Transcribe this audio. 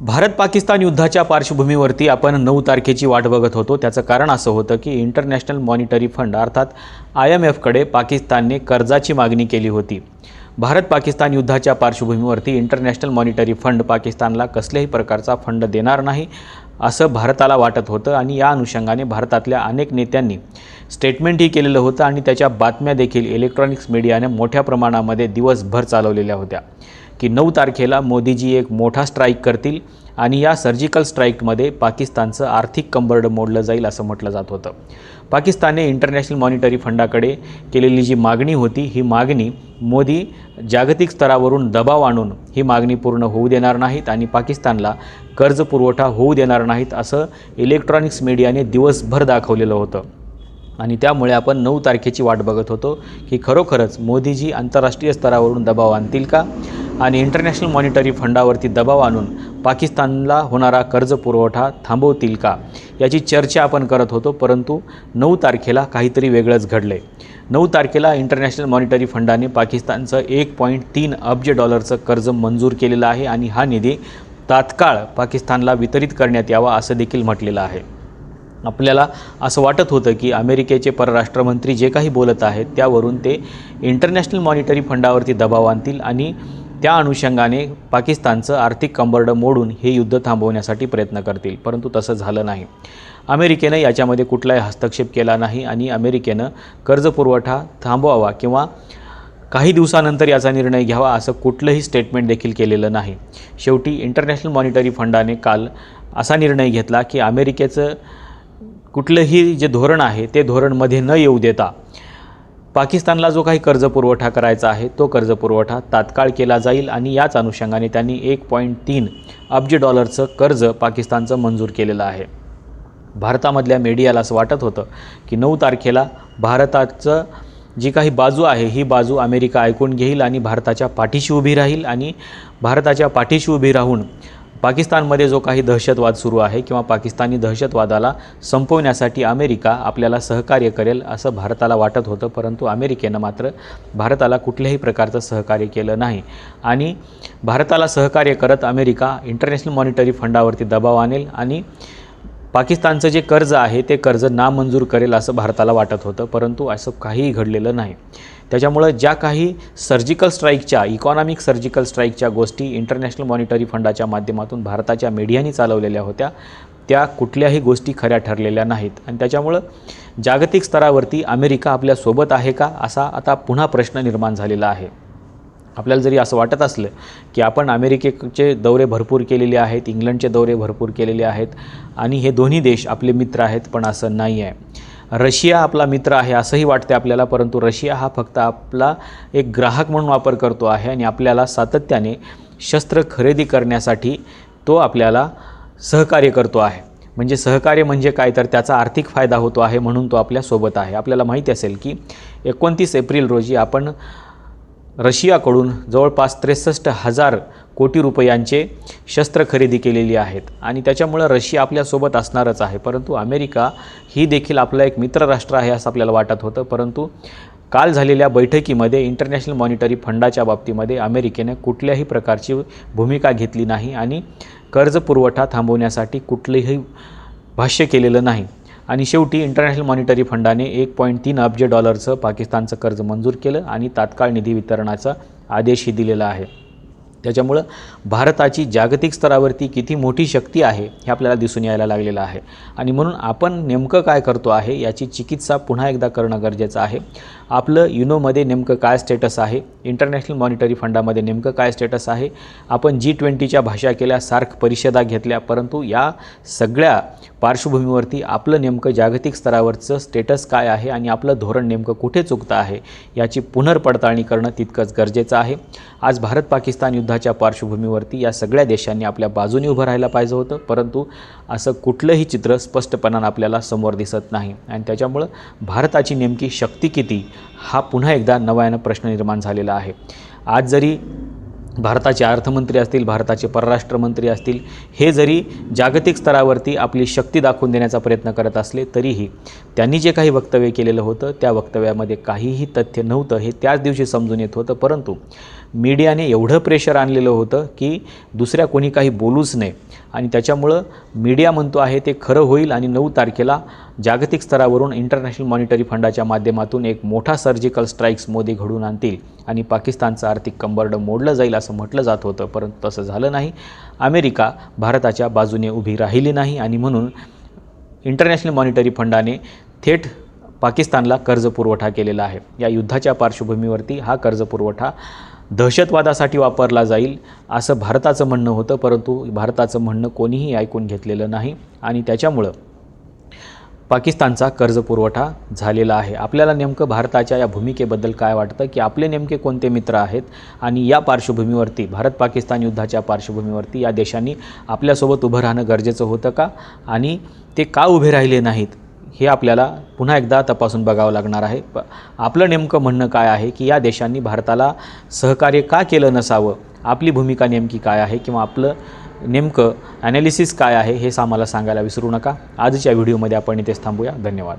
भारत पाकिस्तान युद्धाच्या पार्श्वभूमीवरती आपण नऊ तारखेची वाट बघत होतो. त्याचं कारण असं होतं की इंटरनॅशनल मॉनिटरी फंड अर्थात आय एम एफकडे पाकिस्तानने कर्जाची मागणी केली होती. भारत पाकिस्तान युद्धाच्या पार्श्वभूमीवरती इंटरनॅशनल मॉनिटरी फंड पाकिस्तानला कसल्याही प्रकारचा फंड देणार नाही असं भारताला वाटत होतं आणि या अनुषंगाने भारतातल्या अनेक नेत्यांनी स्टेटमेंटही केलेलं होतं आणि त्याच्या बातम्या देखील इलेक्ट्रॉनिक्स मीडियाने मोठ्या प्रमाणामध्ये दिवसभर चालवलेल्या होत्या. की नऊ तारखेला मोदीजी एक मोठा स्ट्राईक करतील आणि या सर्जिकल स्ट्राईकमध्ये पाकिस्तानचं आर्थिक कंबरड मोडलं जाईल असं म्हटलं जात होतं. पाकिस्तानने इंटरनॅशनल मॉनिटरी फंडाकडे केलेली जी मागणी होती ही मागणी मोदी जागतिक स्तरावरून दबाव आणून ही मागणी पूर्ण होऊ देणार नाहीत आणि पाकिस्तानला कर्ज पुरवठा होऊ देणार नाहीत असं इलेक्ट्रॉनिक्स मीडियाने दिवसभर दाखवलेलं होतं. आणि त्यामुळे आपण नऊ तारखेची वाट बघत होतो की खरोखरच मोदीजी आंतरराष्ट्रीय स्तरावरून दबाव आणतील का? आणि इंटरनॅशनल मॉनिटरी फंडावरती दबाव आणून पाकिस्तानला होणारा कर्ज पुरवठा थांबवतील का? याची चर्चा आपण करत होतो परंतु नऊ तारखेला काहीतरी वेगळंच घडलं आहे नऊ तारखेला इंटरनॅशनल मॉनिटरी फंडाने पाकिस्तानचं एक पॉईंट तीन अब्ज डॉलरचं कर्ज मंजूर केलेलं आहे आणि हा निधी तात्काळ पाकिस्तानला वितरित करण्यात यावा असं देखील म्हटलेलं आहे. आपल्याला असं वाटत होतं की अमेरिकेचे परराष्ट्रमंत्री जे काही बोलत आहेत त्यावरून ते इंटरनॅशनल मॉनिटरी फंडावरती दबाव आणतील आणि त्या अनुषंगाने पाकिस्तानचं आर्थिक कंबरडं मोडून हे युद्ध थांबवण्यासाठी प्रयत्न करतील परंतु तसं झालं नाही. अमेरिकेनं याच्यामध्ये कुठलाही हस्तक्षेप केला नाही आणि अमेरिकेनं कर्जपुरवठा थांबवावा किंवा काही दिवसानंतर याचा निर्णय घ्यावा असं कुठलंही स्टेटमेंट देखील केलेलं नाही. शेवटी इंटरनॅशनल मॉनिटरी फंडाने काल असा निर्णय घेतला की अमेरिकेचं कुठलंही जे धोरण आहे ते धोरणमध्ये न येऊ देता पाकिस्तानला जो काही कर्जपुरवठा करायचा आहे तो कर्जपुरवठा तात्काळ केला जाईल आणि याच अनुषंगाने त्यांनी एक पॉईंट तीन अब्ज डॉलरचं कर्ज पाकिस्तानचं मंजूर केलेलं आहे. भारतामधल्या मीडियाला असं वाटत होतं की नऊ तारखेला भारताचं जी काही बाजू आहे ही बाजू अमेरिका ऐकून घेईल आणि भारताच्या पाठीशी उभी राहील आणि भारताच्या पाठीशी उभी राहून पाकिस्तानमध्ये जो काही दहशतवाद सुरू आहे किंवा पाकिस्तानी दहशतवादाला संपवण्यासाठी अमेरिका आपल्याला सहकार्य करेल असं भारताला वाटत होतं परंतु अमेरिकेनं मात्र भारताला कुठल्याही प्रकारचं सहकार्य केलं नाही. आणि भारताला सहकार्य करत अमेरिका इंटरनॅशनल मॉनिटरी फंडावरती दबाव आणेल आणि पाकिस्तानचं जे कर्ज आहे ते कर्ज नामंजूर करेल असं भारताला वाटत होतं परंतु असं काहीही घडलेलं नाही. त्याच्यामुळं ज्या काही सर्जिकल स्ट्राईकच्या इकॉनॉमिक सर्जिकल स्ट्राईकच्या गोष्टी इंटरनॅशनल मॉनिटरी फंडाच्या माध्यमातून भारताच्या मीडियानी चालवलेल्या होत्या त्या कुठल्याही गोष्टी खऱ्या ठरलेल्या नाहीत. आणि त्याच्यामुळं जागतिक स्तरावरती अमेरिका आपल्यासोबत आहे का असा आता पुन्हा प्रश्न निर्माण झालेला आहे. आपल्याला जरी असं वाटत असलं की आपण अमेरिकेचे दौरे भरपूर केलेले आहेत इंग्लंडचे दौरे भरपूर केलेले आहेत आणि हे दोन्ही देश आपले मित्र आहेत पण असं नाही आहे रशिया आपला मित्र आहे असंही वाटते आपल्याला परंतु रशिया हा फक्त आपला एक ग्राहक म्हणून वापर करतो आहे आणि आपल्याला सातत्याने शस्त्र खरेदी करण्यासाठी तो आपल्याला सहकार्य करतो आहे. म्हणजे सहकार्य म्हणजे काय? तर त्याचा आर्थिक फायदा होतो आहे म्हणून तो आपल्यासोबत आहे. आपल्याला माहिती असेल की एकोणतीस एप्रिल रोजी आपण रशियाकडून जवळपास त्रेसष्ट हजार कोटी रुपयांचे शस्त्र खरेदी केलेली आहेत आणि त्याच्यामुळं रशिया आपल्यासोबत असणारच आहे. परंतु अमेरिका ही देखील आपलं एक मित्रराष्ट्र आहे असं आपल्याला वाटत होतं. परंतु काल झालेल्या बैठकीमध्ये इंटरनॅशनल मॉनिटरी फंडाच्या बाबतीमध्ये अमेरिकेने कुठल्याही प्रकारची भूमिका घेतली नाही आणि कर्ज पुरवठा थांबवण्यासाठी कुठलंही भाष्य केलेलं नाही. आणि शेवटी इंटरनॅशनल मॉनिटरी फंडाने एक पॉईंट तीन अब्ज डॉलरचं पाकिस्तानचं कर्ज मंजूर केलं आणि तात्काळ निधी वितरणाचा आदेशही दिलेला आहे. त्याच्यामुळं भारताची जागतिक स्तरावरती किती मोठी शक्ती आहे हे आपल्याला दिसून यायला लागलेलं आहे. आणि म्हणून आपण नेमकं काय करतो आहे याची चिकित्सा पुन्हा एकदा करणं गरजेचं आहे. आपलं युनोमध्ये नेमकं काय स्टेटस आहे? इंटरनॅशनल मॉनिटरी फंडामध्ये नेमकं काय स्टेटस आहे? आपण जी ट्वेंटीच्या भाषा केल्या सार्क परिषदा घेतल्या परंतु या सगळ्या पार्श्वभूमीवरती आपलं नेमकं जागतिक स्तरावरचं स्टेटस काय आहे आणि आपलं धोरण नेमकं कुठे चुकतं आहे याची पुनर्पडताळणी करणं तितकंच गरजेचं आहे. आज भारत पाकिस्तान युद्धाच्या पार्श्वभूमीवरती या सगळ्या देशांनी आपल्या बाजूने उभं राहायला पाहिजे होतं परंतु असं कुठलंही चित्र स्पष्टपणानं आपल्याला समोर दिसत नाही. आणि त्याच्यामुळं भारताची नेमकी शक्ती किती हा पुन्हा एकदा नव्यानं प्रश्न निर्माण झालेला आहे. आज जरी भारताचे अर्थमंत्री असतील भारताचे परराष्ट्रमंत्री असतील हे जरी जागतिक स्तरावरती आपली शक्ती दाखवून देण्याचा प्रयत्न करत असले तरीही त्यांनी जे काही वक्तव्य केलेलं होतं त्या वक्तव्यामध्ये काहीही तथ्य नव्हतं हे त्याच दिवशी समजून येत होतं. परंतु मीडियाने एवढं प्रेशर आणलेलं होतं की दुसऱ्या कोणी काही बोलूच नये. आणि त्याच्यामुळं मीडिया म्हणतो आहे ते खरं होईल आणि नऊ तारखेला जागतिक स्तरावरून इंटरनॅशनल मॉनिटरी फंडाच्या माध्यमातून एक मोठा सर्जिकल स्ट्राईक्स मोदी घडून आणतील आणि पाकिस्तानचं आर्थिक कंबरडं मोडलं जाईल असं म्हटलं जात होतं परंतु तसं झालं नाही. अमेरिका भारताच्या बाजूने उभी राहिली नाही आणि म्हणून इंटरनॅशनल मॉनिटरी फंडाने थेट पाकिस्तानला कर्जपुरवठा केलेला आहे. या युद्धाच्या पार्श्वभूमीवरती हा कर्जपुरवठा दहशतवादासाठी वापरला जाईल असं भारताचं म्हणणं होतं परंतु भारताचं म्हणणं कोणीही ऐकून घेतलेलं नाही आणि त्याच्यामुळं पाकिस्तानचा कर्जपुरवठा झालेला आहे. आपल्याला नेमकं भारताच्या या भूमिकेबद्दल काय वाटतं? की आपले नेमके कोणते मित्र आहेत? आणि या पार्श्वभूमीवरती भारत पाकिस्तान युद्धाच्या पार्श्वभूमीवरती या देशांनी आपल्यासोबत उभं राहणं गरजेचं होतं का? आणि ते का उभे राहिले नाहीत? हे आपल्याला पुन्हा एकदा तपासून बघावं लागणार आहे. प आपलं नेमकं म्हणणं काय आहे की या देशांनी भारताला सहकार्य का केलं नसावं? आपली भूमिका नेमकी काय आहे किंवा आपलं नेमकं ॲनालिसिस काय आहे हेच आम्हाला सांगायला विसरू नका. आजच्या व्हिडिओमध्ये आपण इथेच थांबूया. धन्यवाद.